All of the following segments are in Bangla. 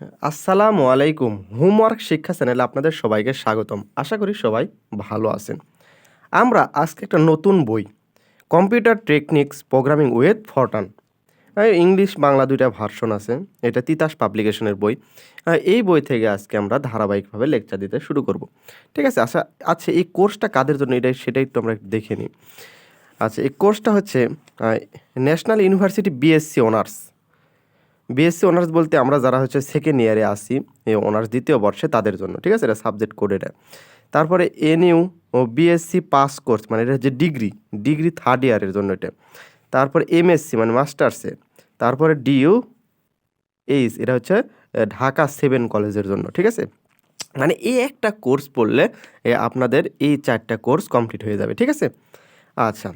আসসালামু আলাইকুম, হোমওয়ার্ক শিক্ষা চ্যানেলে আপনাদের সবাইকে স্বাগতম। আশা করি সবাই ভালো আছেন। আমরা আজকে একটা নতুন বই computer techniques programming with Fortran English Bangla দুইটা ভার্সন আছে, এটা তিতাস পাবলিকেশনের বই। এই বই থেকে আজকে আমরা ধারাবাহিকভাবে লেকচার দিতে শুরু করব। ঠিক আছে আচ্ছা আচ্ছা এই কোর্সটা কাদের জন্য? এটাই সেটাই একটু আমরা দেখে নিই। আচ্ছা এই কোর্সটা হচ্ছে national university BSc honours BSc honours বলতে আমরা যারা হচ্ছে সেকেন্ড ইয়ারে আসি এই অনার্স দ্বিতীয় বর্ষে তাদের জন্য, ঠিক আছে? এটা সাবজেক্ট কোড এটা। তারপরে এনইউ ও বিএসসি পাস কোর্স মানে এটা হচ্ছে ডিগ্রি ডিগ্রি থার্ড ইয়ারের জন্য এটা। তারপরে এমএসসি মানে মাস্টার্সে তারপরে ডিইউ এইচ এটা হচ্ছে ঢাকা সেভেন কলেজের জন্য, ঠিক আছে? মানে এই একটা কোর্স পড়লে আপনাদের এই চারটা কোর্স কমপ্লিট হয়ে যাবে, ঠিক আছে? আচ্ছা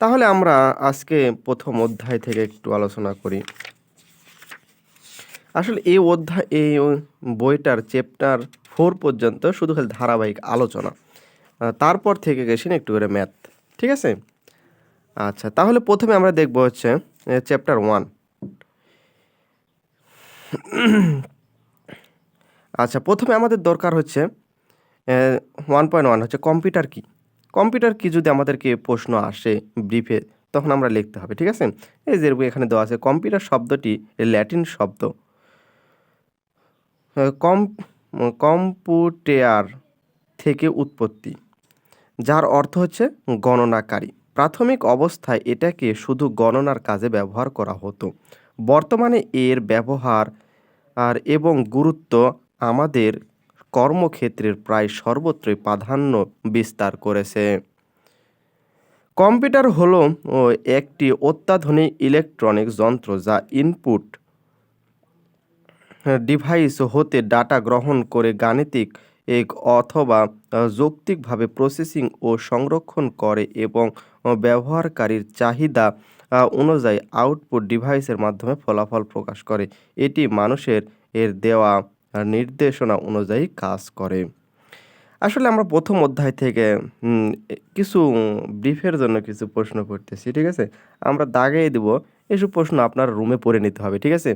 তাহলে আমরা আজকে প্রথম অধ্যায় থেকে একটু আলোচনা করি। আসলে এই অধ্যায়, এই বইটার চ্যাপ্টার ফোর পর্যন্ত শুধু খালি ধারাবাহিক আলোচনা। তারপর থেকে গেছি না একটু করে ম্যাথ ঠিক আছে? আচ্ছা তাহলে প্রথমে আমরা দেখব হচ্ছে চ্যাপ্টার ওয়ান আচ্ছা প্রথমে আমাদের দরকার হচ্ছে ওয়ান পয়েন্ট ওয়ান হচ্ছে কম্পিউটার কি? কম্পিউটার কি যদি আমাদেরকে প্রশ্ন আসে ব্রিফে তখন আমরা লিখতে হবে, ঠিক আছে? এই যে এখানে দেওয়া আছে কম্পিউটার শব্দটি ল্যাটিন শব্দ। কম কম্পুটেয়ার থেকে উৎপত্তি, যার অর্থ হচ্ছে গণনাকারী। প্রাথমিক অবস্থায় এটাকে শুধু গণনার কাজে ব্যবহার করা হতো। বর্তমানে এর ব্যবহার আর এবং গুরুত্ব আমাদের কর্মক্ষেত্রের প্রায় সর্বত্রই প্রাধান্য বিস্তার করেছে। কম্পিউটার হলো একটি অত্যাধুনিক ইলেকট্রনিক যন্ত্র যা ইনপুট ডিভাইস হতে ডাটা গ্রহণ করে গাণিতিক এক অথবা যৌক্তিকভাবে প্রসেসিং ও সংরক্ষণ করে এবং ব্যবহারকারীর চাহিদা অনুযায়ী আউটপুট ডিভাইসের মাধ্যমে ফলাফল প্রকাশ করে। এটি মানুষের এর দেওয়া নির্দেশনা অনুযায়ী কাজ করে। আসলে আমরা প্রথম অধ্যায় থেকে কিছু ব্রিফের জন্য কিছু প্রশ্ন করতেছি, ঠিক আছে? আমরা দাগিয়ে দিব, এসব প্রশ্ন আপনার রুমে পড়ে নিতে হবে, ঠিক আছে?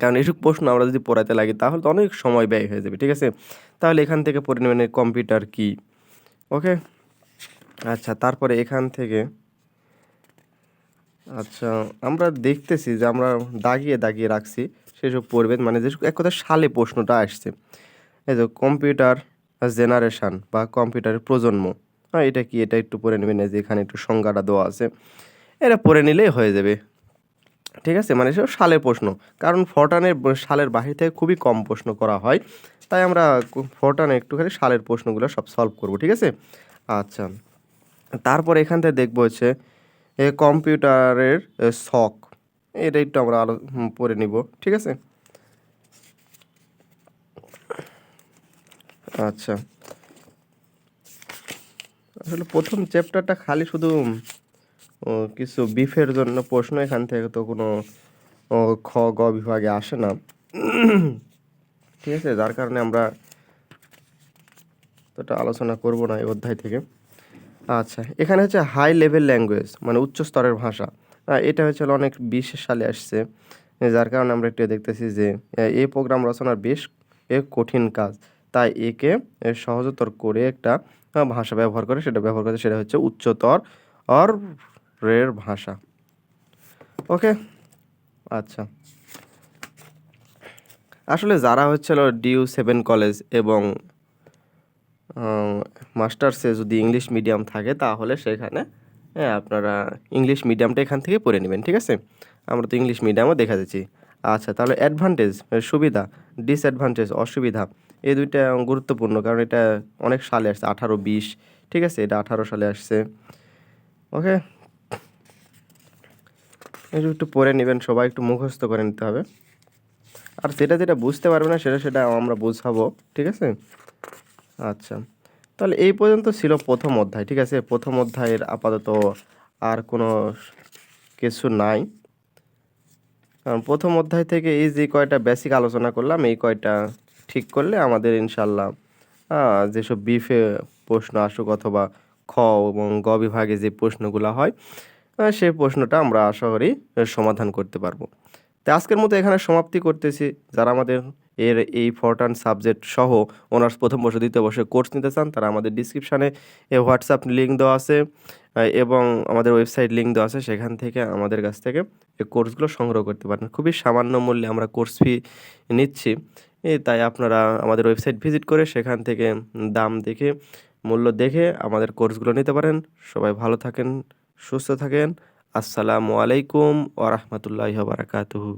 কারণ এসব প্রশ্ন আমরা যদি পড়াতে লাগি, তাহলে তো অনেক সময় ব্যয় হয়ে যাবে, ঠিক আছে? তাহলে এখান থেকে পড়ে নেবেন কম্পিউটার কি? ওকে? আচ্ছা তারপরে এখান থেকে আচ্ছা আমরা দেখতেছি যে আমরা দাগিয়ে দাগিয়ে রাখছি, সেসব পড়বেন মানে যে এক কথা সালে প্রশ্নটা আসছে। এই যে কম্পিউটার জেনারেশান বা কম্পিউটারের প্রজন্ম হ্যাঁ এটা কি? এটা একটু পড়ে নেবেন যে এখানে একটু সংজ্ঞাটা দেওয়া আছে। এটা পড়ে নিলেই হয়ে যাবে। ঠিক আছে? মানে সেসব সালের প্রশ্ন। কারণ ফরটানের সালের বাহির থেকে খুবই কম প্রশ্ন করা হয়। তাই আমরা ফরটানে একটুখানি সালের প্রশ্নগুলো সব সলভ করব, ঠিক আছে? আচ্ছা। তারপর এখান থেকে দেখব হচ্ছে কম্পিউটারের শখ। এটা একটু আমরা আলো পড়ে নিব, ঠিক আছে? আচ্ছা। আসলে প্রথম চ্যাপ্টারটা খালি শুধু কিছু বিফের জন্য প্রশ্ন এখান থেকে তো কোনো খ, গ বিভাগে আসে না। ঠিক আছে, যার কারণে আমরা তোটা আলোচনা করব না এই অধ্যায় থেকে। আচ্ছা এখানে হচ্ছে হাই লেভেল ল্যাঙ্গুয়েজ মানে উচ্চ স্তরের ভাষা। এটা হচ্ছে অনেক বিশেষ সালে আসছে। যার কারণে আমরা একটু দেখতেছি যে এই প্রোগ্রাম রচনার বেশ কঠিন কাজ। তাই একে সহজতর করে একটা ভাষা ব্যবহার করে, সেটা ব্যবহার করে, সেটা হচ্ছে উচ্চতর অর রের ভাষা। ওকে? আচ্ছা। আসলে যারা হচ্ছিল ডিউ সেভেন কলেজ এবং মাস্টার্সে যদি ইংলিশ মিডিয়াম থাকে, তাহলে সেখানে হ্যাঁ আপনারা ইংলিশ মিডিয়ামটা এখান থেকে পড়ে নেবেন, ঠিক আছে? আমরা তো ইংলিশ মিডিয়ামও দেখা যাচ্ছি। আচ্ছা তাহলে অ্যাডভান্টেজ সুবিধা ডিসঅ্যাডভান্টেজ অসুবিধা এই দুইটা গুরুত্বপূর্ণ, কারণ এটা অনেক সালে আসছে, আঠারো, বিশ, ঠিক আছে? এটা আঠারো সালে আসছে। ওকে? একটু একটু পড়ে নেবেন, সবাই একটু মুখস্থ করে নিতে হবে। আর যেটা যেটা বুঝতে পারবে না, সেটা সেটা আমরা বোঝাবো, ঠিক আছে? আচ্ছা তাহলে এই পর্যন্ত ছিল প্রথম অধ্যায়, ঠিক আছে? প্রথম অধ্যায়ের আপাতত আর কোনো কিছু নাই। কারণ প্রথম অধ্যায় থেকে এই যে কয়টা বেসিক আলোচনা করলাম, এই কয়টা ঠিক করলে আমাদের ইনশাল্লাহ যেসব বিফে প্রশ্ন আসুক অথবা খ এবং গ বিভাগে যে প্রশ্নগুলো হয় সেই প্রশ্নটা আমরা আশা করি সমাধান করতে পারব। তো আজকের মতো এখানে সমাপ্তি করতেছি। যারা আমাদের এর এই ফরটান সাবজেক্ট সহ অনার্স প্রথম বর্ষ, দ্বিতীয় বর্ষে কোর্স নিতে চান, তারা আমাদের ডিসক্রিপশানে এ হোয়াটসঅ্যাপ লিঙ্ক দেওয়া আছে এবং আমাদের ওয়েবসাইট লিঙ্ক দেওয়া আছে। সেখান থেকে আমাদের কাছ থেকে এই কোর্সগুলো সংগ্রহ করতে পারেন। খুবই সামান্য মূল্যে আমরা কোর্স ফি নিচ্ছি। তাই আপনারা আমাদের ওয়েবসাইট ভিজিট করে সেখান থেকে দাম দেখে, মূল্য দেখে আমাদের কোর্সগুলো নিতে পারেন। সবাই ভালো থাকেন। সুস্থ থাকেন। আসসালামু আলাইকুম ওরহমতুল্লাহ বারাকাতুহু।